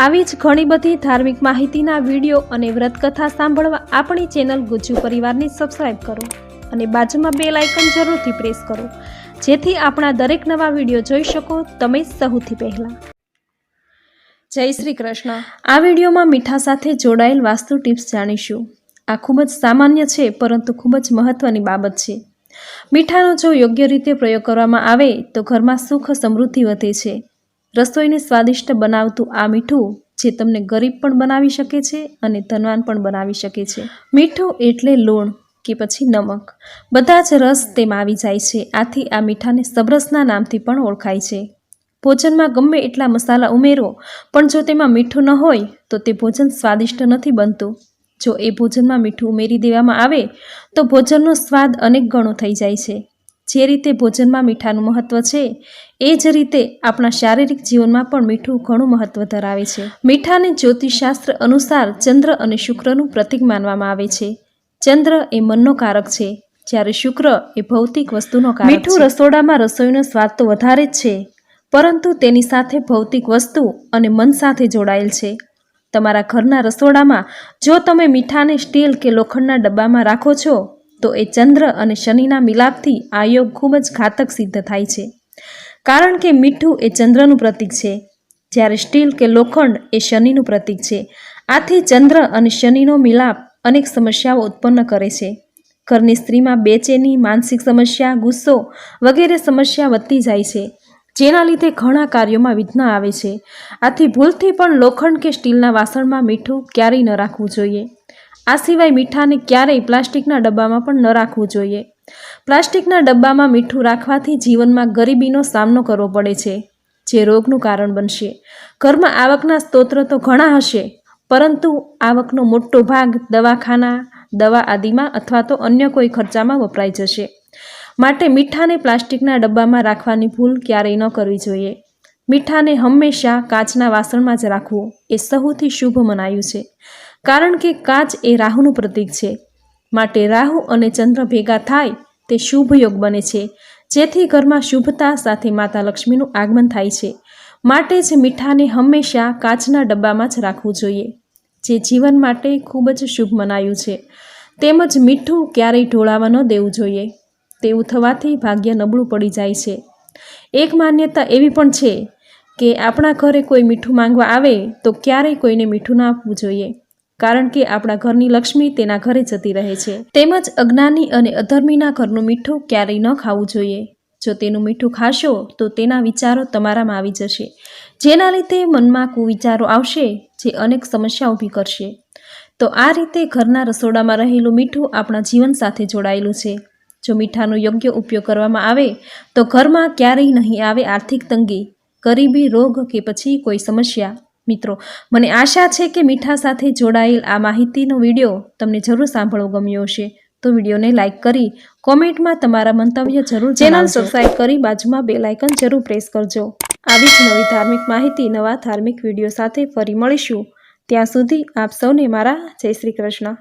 આવી જ ઘણી બધી ધાર્મિક માહિતીના વીડિયો અને વ્રતકથા સાંભળવા આપણી ચેનલ ગુજ્જુ પરિવારને સબસ્ક્રાઈબ કરો અને બાજુમાં બે લાઇકન જરૂરથી પ્રેસ કરો. જેથી આપણા દરેક નવા વીડિયો જોઈ શકો તમે સૌથી પહેલાં. જય શ્રી કૃષ્ણ. આ વિડીયોમાં મીઠા સાથે જોડાયેલ વાસ્તુ ટિપ્સ જાણીશું. આ ખૂબ જ સામાન્ય છે, પરંતુ ખૂબ જ મહત્વની બાબત છે. મીઠાનો જો યોગ્ય રીતે પ્રયોગ કરવામાં આવે, તો ઘરમાં સુખ સમૃદ્ધિ વધે છે. રસોઈને સ્વાદિષ્ટ બનાવતું આ મીઠું, જે તમને ગરીબ પણ બનાવી શકે છે અને ધનવાન પણ બનાવી શકે છે. મીઠું એટલે લૂણ કે પછી નમક. બધા જ રસ તેમાં આવી જાય છે. આથી આ મીઠાને સબરસના નામથી પણ ઓળખાય છે. ભોજનમાં ગમે એટલા મસાલા ઉમેરો, પણ જો તેમાં મીઠું ન હોય, તો તે ભોજન સ્વાદિષ્ટ નથી બનતું. જો એ ભોજનમાં મીઠું ઉમેરી દેવામાં આવે, તો ભોજનનો સ્વાદ અનેક ગણો થઈ જાય છે. જે રીતે ભોજનમાં મીઠાનું મહત્ત્વ છે, એ જ રીતે આપણા શારીરિક જીવનમાં પણ મીઠું ઘણું મહત્ત્વ ધરાવે છે. મીઠાને જ્યોતિષશાસ્ત્ર અનુસાર ચંદ્ર અને શુક્રનું પ્રતીક માનવામાં આવે છે. ચંદ્ર એ મનનો કારક છે, જ્યારે શુક્ર એ ભૌતિક વસ્તુનો કારક મીઠું રસોડામાં રસોઈનો સ્વાદ તો વધારે જ છે, પરંતુ તેની સાથે ભૌતિક વસ્તુ અને મન સાથે જોડાયેલ છે. તમારા ઘરના રસોડામાં જો તમે મીઠાને સ્ટીલ કે લોખંડના ડબ્બામાં રાખો છો તો એ ચંદ્ર અને શનિના મિલાપથી આ યોગ ખૂબ જ ઘાતક સિદ્ધ થાય છે. કારણ કે મીઠું એ ચંદ્રનું પ્રતીક છે. જ્યારે સ્ટીલ કે લોખંડ એ શનિનું પ્રતીક છે. આથી ચંદ્ર અને શનિનો મિલાપ અનેક સમસ્યાઓ ઉત્પન્ન કરે છે. ઘરની સ્ત્રીમાં બેચેની માનસિક સમસ્યા, ગુસ્સો વગેરે સમસ્યા વધતી જાય છે, જેના લીધે ઘણા કાર્યોમાં વિઘ્ન આવે છે. આથી ભૂલથી પણ લોખંડ કે સ્ટીલના વાસણમાં મીઠું ક્યારેય ન રાખવું જોઈએ. આ સિવાય મીઠાને ક્યારેય પ્લાસ્ટિકના ડબ્બામાં પણ ન રાખવું જોઈએ. પ્લાસ્ટિકના ડબ્બામાં મીઠું રાખવાથી જીવનમાં ગરીબીનો સામનો કરવો પડે છે, જે રોગનું કારણ બનશે. ઘરમાં આવકના સ્ત્રોત તો ઘણા હશે, પરંતુ આવકનો મોટો ભાગ દવાખાના, દવા આદિમાં અથવા તો અન્ય કોઈ ખર્ચામાં વપરાઈ જશે. માટે મીઠાને પ્લાસ્ટિકના ડબ્બામાં રાખવાની ભૂલ ક્યારેય ન કરવી જોઈએ. મીઠાને હંમેશા કાચના વાસણમાં જ રાખવું એ સૌથી શુભ મનાયું છે. કારણ કે કાચ એ રાહુનું પ્રતીક છે. માટે રાહુ અને ચંદ્ર ભેગા થાય તે શુભ યોગ બને છે. જેથી ઘરમાં શુભતા સાથે માતા લક્ષ્મીનું આગમન થાય છે. માટે જ મીઠાને હંમેશા કાચના ડબ્બામાં જ રાખવું જોઈએ, જે જીવન માટે ખૂબ જ શુભ મનાયું છે. તેમજ મીઠું ક્યારેય ઢોળાવા ન દેવું જોઈએ, તેવું થવાથી ભાગ્ય નબળું પડી જાય છે. એક માન્યતા એવી પણ છે કે આપણા ઘરે કોઈ મીઠું માંગવા આવે તો ક્યારેય કોઈને મીઠું ના આપવું જોઈએ. કારણ કે આપણા ઘરની લક્ષ્મી તેના ઘરે જતી રહે છે. તેમજ અજ્ઞાની અને અધર્મીના ઘરનું મીઠું ક્યારેય ન ખાવું જોઈએ. જો તેનું મીઠું ખાશો, તો તેના વિચારો તમારામાં આવી જશે. જેના લીધે મનમાં કુવિચારો આવશે, જે અનેક સમસ્યા ઊભી કરશે. તો આ રીતે ઘરના રસોડામાં રહેલું મીઠું આપણા જીવન સાથે જોડાયેલું છે. જો મીઠાનો યોગ્ય ઉપયોગ કરવામાં આવે, તો ઘરમાં ક્યારેય નહીં આવે આર્થિક તંગી, ગરીબી, રોગ કે પછી કોઈ સમસ્યા. મિત્રો મને આશા છે કે મીઠા સાથે જોડાયેલ આ માહિતીનો વીડિયો તમને જરૂર સાંભળવો ગમ્યો હશે. તો વિડીયોને લાઇક કરી કોમેન્ટમાં તમારા મંતવ્ય જરૂર ચેનલ સબસ્ક્રાઈબ કરી બાજુમાં બે લાઇકન જરૂર પ્રેસ કરજો. આવી જ નવી ધાર્મિક માહિતી નવા ધાર્મિક વીડિયો સાથે ફરી મળીશું. ત્યાં સુધી આપ સૌને મારા જય શ્રી કૃષ્ણ.